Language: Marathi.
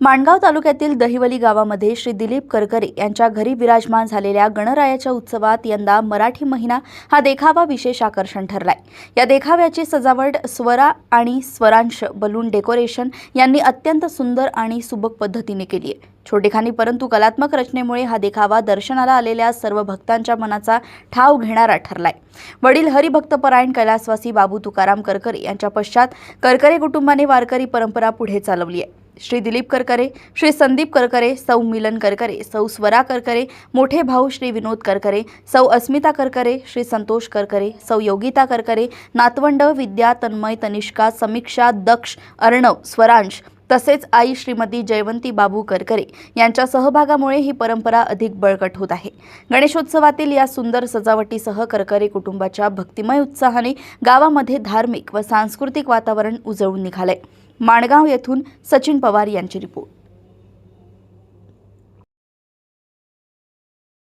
माणगाव तालुक्यातील दहिवली गावामध्ये श्री दिलीप करकरे यांच्या घरी विराजमान झालेल्या गणरायाच्या उत्सवात यंदा मराठी महिना हा देखावा विशेष आकर्षण ठरलाय. या देखाव्याची सजावट स्वरा आणि स्वरांश बलून डेकोरेशन यांनी अत्यंत सुंदर आणि सुबक पद्धतीने केली आहे छोटेखानी परंतु कलात्मक रचनेमुळे हा देखावा दर्शनाला आलेल्या सर्व भक्तांच्या मनाचा ठाव घेणारा ठरलाय. वडील हरिभक्तपरायण कैलासवासी बाबू तुकाराम करकरे यांच्या पश्चात करकरे कुटुंबाने वारकरी परंपरा पुढे चालवली आहे श्री दिलीप करकरे श्री संदीप करकरे सौ मिलन करकरे सौ स्वरा करकरे मोठे भाऊ श्री विनोद करकरे सौ अस्मिता करकरे श्री संतोष करकरे सौ योगिता करकरे नातवंड विद्या तन्मय तनिष्का समीक्षा दक्ष अर्णव स्वरांश तसेच आई श्रीमती जयवंती बाबू करकरे यांच्या सहभागामुळे ही परंपरा अधिक बळकट होत आहे. गणेशोत्सवातील या सुंदर सजावटीसह करकरे कुटुंबाच्या भक्तिमय उत्साहाने गावामध्ये धार्मिक व सांस्कृतिक वातावरण उजळून निघालंय. माणगाव येथून सचिन पवार यांची रिपोर्ट.